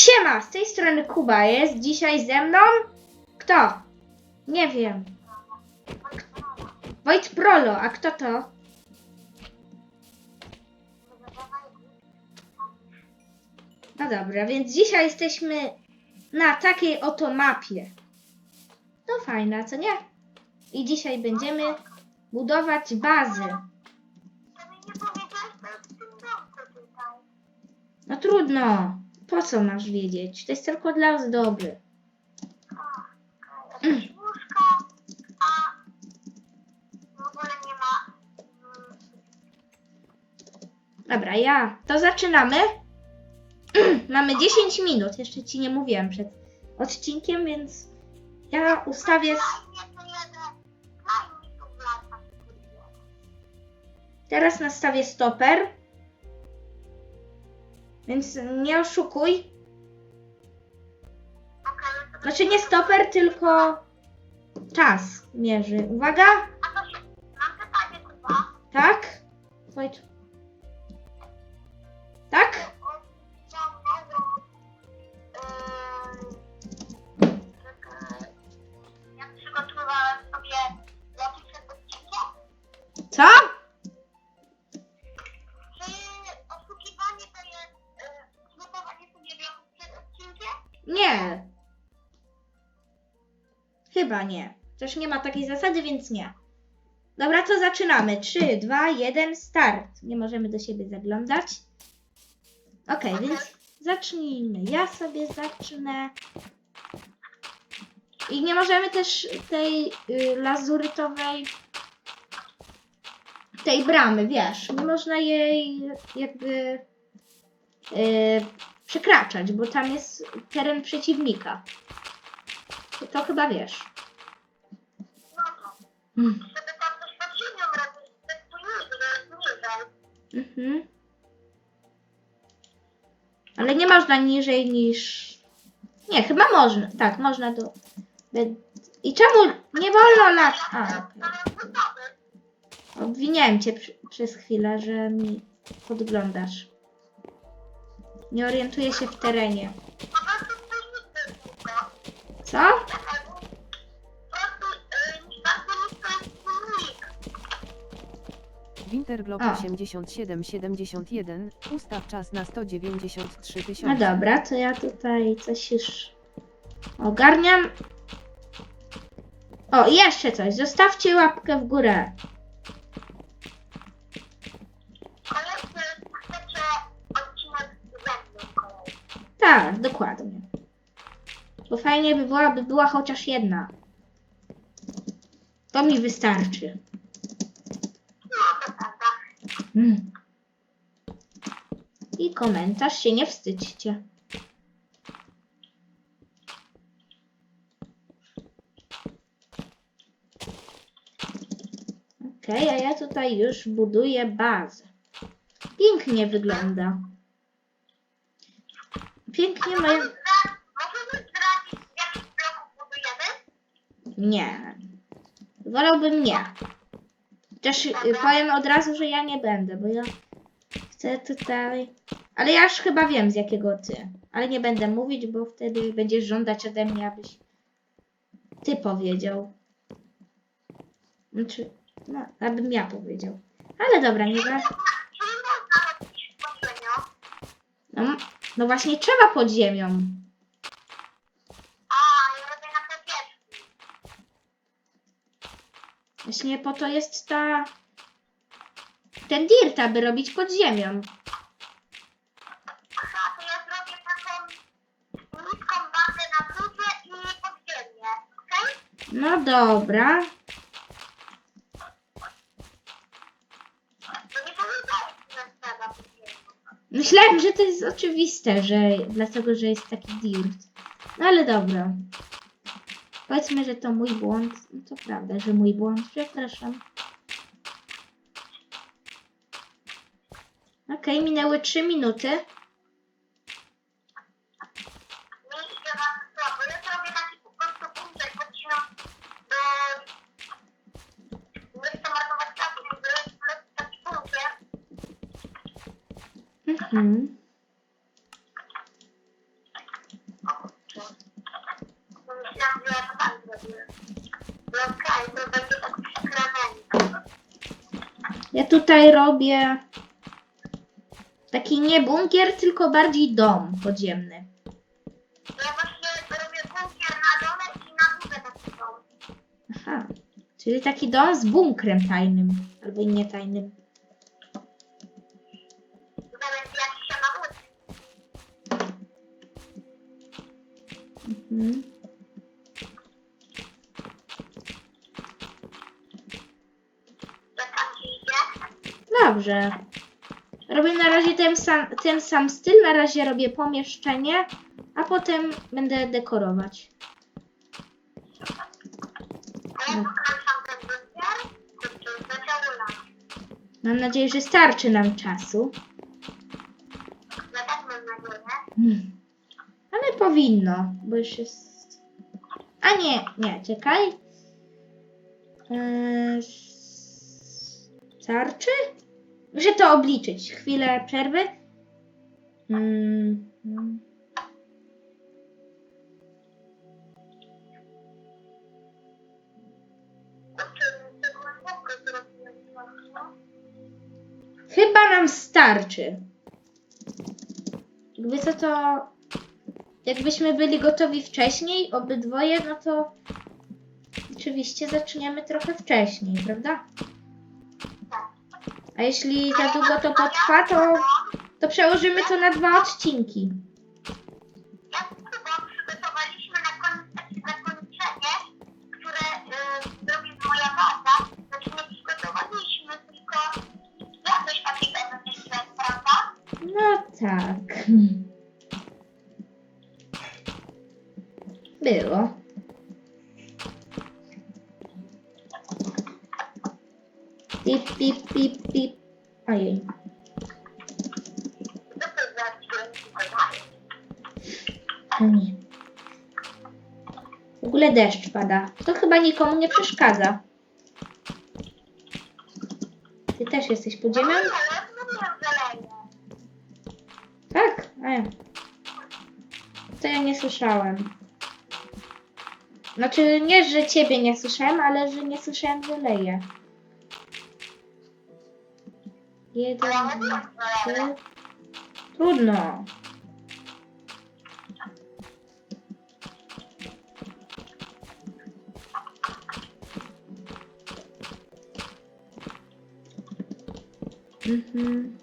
Siema, z tej strony Kuba jest. Dzisiaj ze mną? Kto? Nie wiem. Wojt Prolo, a kto to? No dobra, więc dzisiaj jesteśmy na takiej oto mapie. No fajna, co nie? I dzisiaj będziemy budować bazę. No trudno. Po co masz wiedzieć? To jest tylko dla ozdoby. Mm. Dobra, ja. To zaczynamy. Mamy 10 minut. Jeszcze ci nie mówiłem przed odcinkiem, więc ja ustawię. Teraz nastawię stoper. Więc nie oszukuj. Znaczy nie stoper, tylko czas mierzy. Uwaga, tak? Wojt. Chyba nie. Też nie ma takiej zasady, więc nie. Dobra, to zaczynamy. 3, 2, 1, start. Nie możemy do siebie zaglądać. Ok, więc zacznijmy. Ja sobie zacznę. I nie możemy też tej y, lazurytowej tej bramy, wiesz, nie można jej jakby y, przekraczać, bo tam jest teren przeciwnika. To chyba wiesz. Mm. żeby tam coś pod ziemią robić, to jest później, że niżej. Mhm. Ale nie można niżej niż. Nie, chyba można. Tak, można do. be- I czemu nie wolno lat. A, okej. Jest gotowy. Obwiniałem cię przy, przez chwilę, że mi podglądasz. Nie orientuję się w terenie. Po prostu to jest nisko. Co? Winterglock A. 8771, ustaw czas na 193 No tysiące. dobra, to ja tutaj coś już ogarniam. O, i jeszcze coś. Zostawcie łapkę w górę. Koniecznie chcecie odcinek ze mną kolejny. Tak, dokładnie. Bo fajnie by była, by była chociaż jedna. To mi wystarczy. No, to prawda. Mm. I komentarz się nie wstydźcie. Okej, a ja tutaj już buduję bazę. Pięknie wygląda. Pięknie moje... Możemy zdradzić, z jakich bloków budujemy? Nie. Wolałbym nie. Też y, powiem od razu, że ja nie będę, bo ja chcę tutaj. Ale ja już chyba wiem z jakiego ty. Ale nie będę mówić, bo wtedy będziesz żądać ode mnie, abyś ty powiedział. Znaczy, no, abym ja powiedział. Ale dobra, nie ziemią. no, m- no właśnie trzeba pod ziemią. A, ja robię na powierzchni. Właśnie po to jest ta. Ten dirt, aby robić pod ziemią. Aha, to ja zrobię taką niską bazę na górze i podziemie, okej? No dobra. To nie powiedziałeś, że trzeba podziemie. Myślałem, że to jest oczywiste, że dlatego, że jest taki dirt. No ale dobra. Powiedzmy, że to mój błąd. No to prawda, że mój błąd. Przepraszam. Okej, minęły 3 minuty. Mi idzie na słabo. Ja zrobię taki po prostu bunkier, podcinam do... Marnować taki. Mhm. No okej, to będzie tak przekręcenie. Ja tutaj robię taki nie bunkier, tylko bardziej dom podziemny. Ja właśnie robię bunkier na dole i na górze taki dom. Aha. Czyli taki dom z bunkrem tajnym. Albo nie tajnym. Zamiast jak się na łódź. Mhm. Jak tam ci idzie? Dobrze. Robię na razie ten sam, ten sam styl. Na razie robię pomieszczenie, a potem będę dekorować. Mam nadzieję, że starczy nam czasu. Ja tak mam nadzieję. Hmm. Ale powinno, bo już jest. A nie, nie, czekaj. Eee, starczy? Muszę to obliczyć. Chwilę przerwy. Mm. Chyba nam starczy. Jakby co to. Jakbyśmy byli gotowi wcześniej, obydwoje, no to oczywiście zaczniemy trochę wcześniej, prawda? A jeśli za długo to potrwa, to, to przełożymy to na dwa odcinki. Chyba przygotowaliśmy na koniec takie zakończenie, które y, zrobi moja. Znaczy nie przygotowaliśmy, tylko ja coś takiego wymyśliłem, prawda? No tak. Było. Nie. W ogóle deszcz pada. To chyba nikomu nie przeszkadza. Ty też jesteś pod ziemią? No. Tak? Ja. To ja nie słyszałem. Znaczy nie, że ciebie nie słyszałem, ale że nie słyszałem, że leje. Jeden, dwa, trzy. Trudno. Mhm.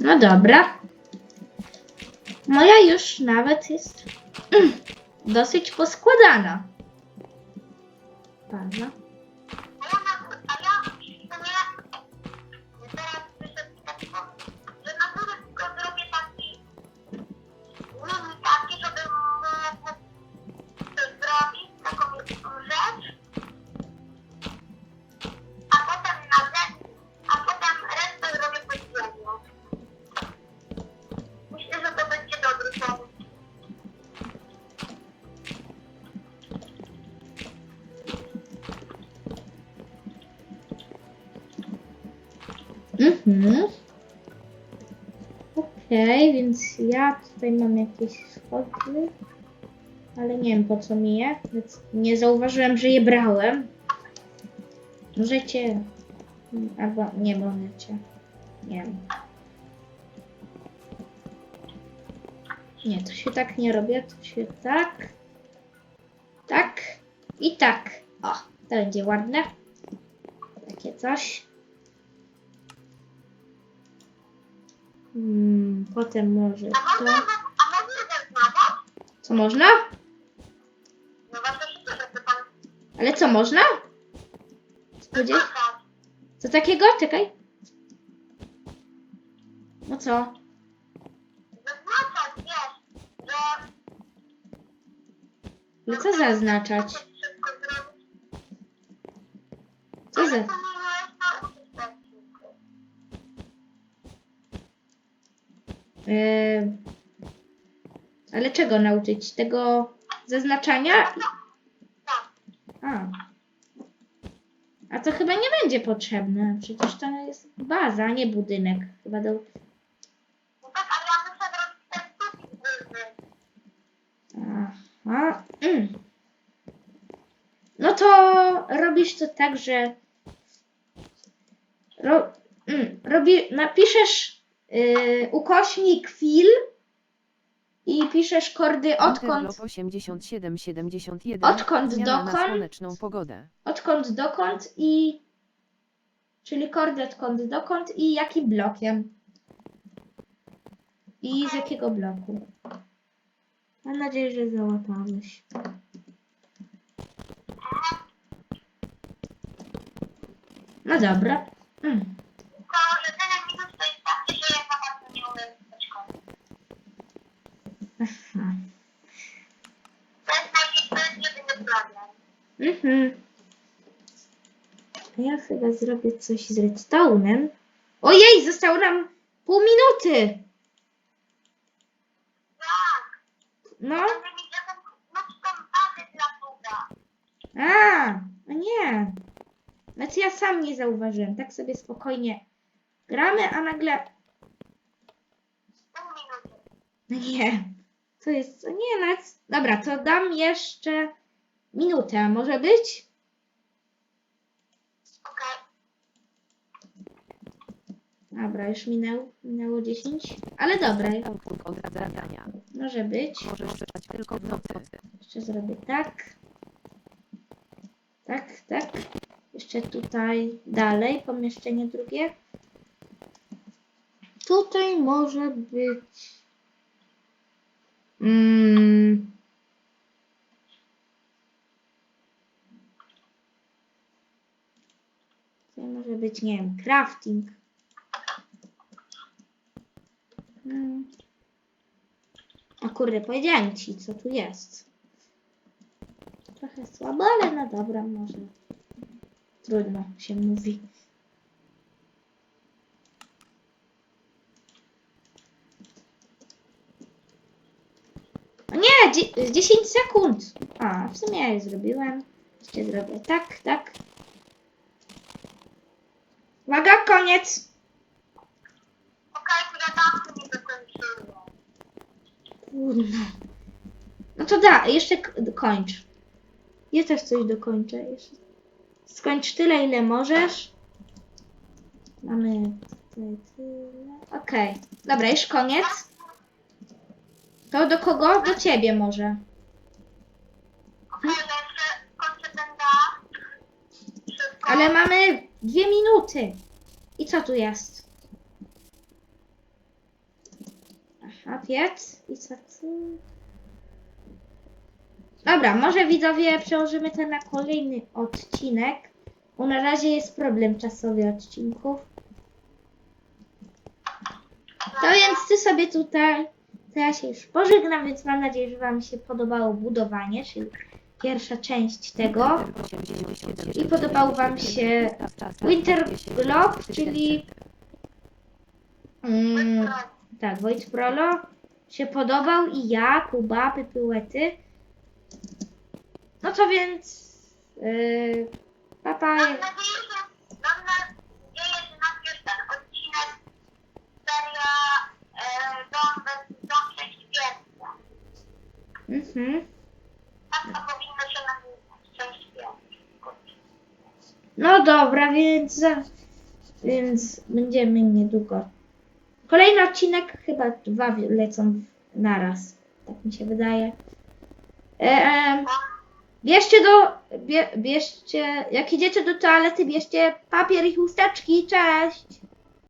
No dobra. Moja już nawet jest dosyć poskładana. Mhm. Okej, więc ja tutaj mam jakieś schody, ale nie wiem po co mi je, więc nie zauważyłem, że je brałem. Możecie, albo nie możecie, nie wiem. Nie, to się tak nie robię, to się tak, tak i tak. O, to będzie ładne. Takie coś. Hmm, potem może A to. a można zaznaczać? Co można? No właśnie się cieszę, że pan Ale co można? Spodziew... zaznaczać. Co takiego? Czekaj. No co? Zaznaczać, wiesz, że... No co zaznaczać? Wszystko zrobić. Co za... Yy... Ale czego nauczyć? Tego... Zaznaczania? A. A to chyba nie będzie potrzebne. Przecież to jest baza, nie budynek. Chyba do... Aha. Mm. No to robisz to tak, że ro... mm, robi... napiszesz yy, ukośnik fil i piszesz kordy odkąd, Interlop 8771. Odkąd Zmiana dokąd? słoneczną pogodę. odkąd dokąd i czyli kordy odkąd dokąd i jakim blokiem. I z jakiego bloku. Mam nadzieję, że załapałeś. No dobra. Mm. Tylko jedyny minus to jest taki, że ja za bardzo nie umiem pisać kod. Aha. To jest największy, to jest jedyny problem. Mhm. A ja chyba zrobię coś z redstone'em. Ojej, zostało nam pół minuty. Tak, No. A, a nie. Znaczy ja sam nie zauważyłem. Tak sobie spokojnie gramy, a nagle. Pół minuty. No nie. To jest. Nie, nawet. Dobra, to dam jeszcze minutę. Może być? Okej. Dobra, już minęło, minęło 10. Ale dobra, Punkt może być. Możesz czytać tylko w nocy. Jeszcze zrobię tak. Tak, tak. Jeszcze tutaj dalej, pomieszczenie drugie. Tutaj może być. Mm. Tutaj może być, nie wiem, crafting. Mm. A kurde, powiedziałem ci, co tu jest. Trochę słabo, ale no dobra, może. Trudno się mówi. O nie! dzie- 10 sekund! A, w sumie zrobiłem. Jeszcze zrobię tak, tak. Uwaga, koniec! Okej, tam nie dokończyłem. Trudno. No to da, jeszcze kończ. Ja też coś dokończę. Jeszcze. Skończ tyle, ile możesz. Mamy tutaj tyle. Okej. Dobra, już koniec. To do kogo? Do ciebie może. Okej, ja jeszcze kończę ten dach. Szybko. Ale mamy dwie minuty. I co tu jest? Aha, piec. I co tu? Dobra, może widzowie przełożymy to na kolejny odcinek. Bo na razie jest problem czasowy odcinków. To więc ty sobie tutaj. To ja się już pożegnam, więc mam nadzieję, że Wam się podobało budowanie, czyli pierwsza część tego. I podobał Wam się Winter Globe, czyli mm, tak, Wojt Prolo się podobał i ja, Kuba, Pypyłety. No to więc yy, papa. Mam nadzieję, że mam nadzieję, że nasz ten odcinek seria e, Dom bez Dom. Mhm. Tak to powinno się nazywać. Prześwietla. No dobra, więc, więc będziemy niedługo. Kolejny odcinek, chyba dwa lecą naraz. Tak mi się wydaje. E, bierzcie do. Bie, bierzcie. Jak idziecie do toalety, bierzcie papier i chusteczki. Cześć!